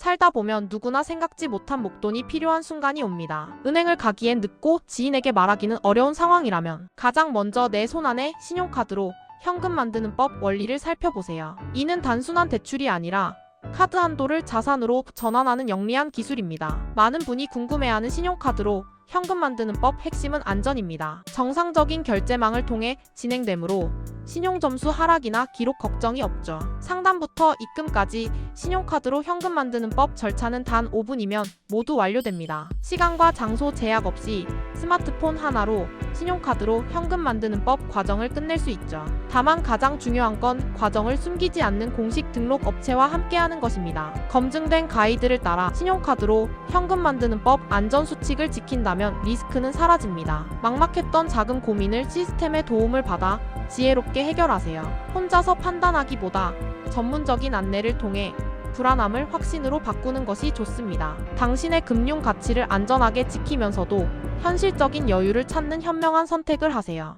살다 보면 누구나 생각지 못한 목돈이 필요한 순간이 옵니다. 은행을 가기엔 늦고 지인에게 말하기는 어려운 상황이라면 가장 먼저 내 손 안에 신용카드로 현금 만드는 법 원리를 살펴보세요. 이는 단순한 대출이 아니라 카드 한도를 자산으로 전환하는 영리한 기술입니다. 많은 분이 궁금해하는 신용카드로 현금 만드는 법 핵심은 안전입니다. 정상적인 결제망을 통해 진행되므로 신용 점수 하락이나 기록 걱정이 없죠. 상담부터 입금까지 신용카드로 현금 만드는 법 절차는 단 5분이면 모두 완료됩니다. 시간과 장소 제약 없이 스마트폰 하나로 신용카드로 현금 만드는 법 과정을 끝낼 수 있죠. 다만 가장 중요한 건 과정을 숨기지 않는 공식 등록 업체와 함께하는 것입니다. 검증된 가이드를 따라 신용카드로 현금 만드는 법 안전 수칙을 지킨다면 리스크는 사라집니다. 막막했던 자금 고민을 시스템의 도움을 받아 지혜롭게 해결하세요. 혼자서 판단하기보다 전문적인 안내를 통해 불안함을 확신으로 바꾸는 것이 좋습니다. 당신의 금융 가치를 안전하게 지키면서도 현실적인 여유를 찾는 현명한 선택을 하세요.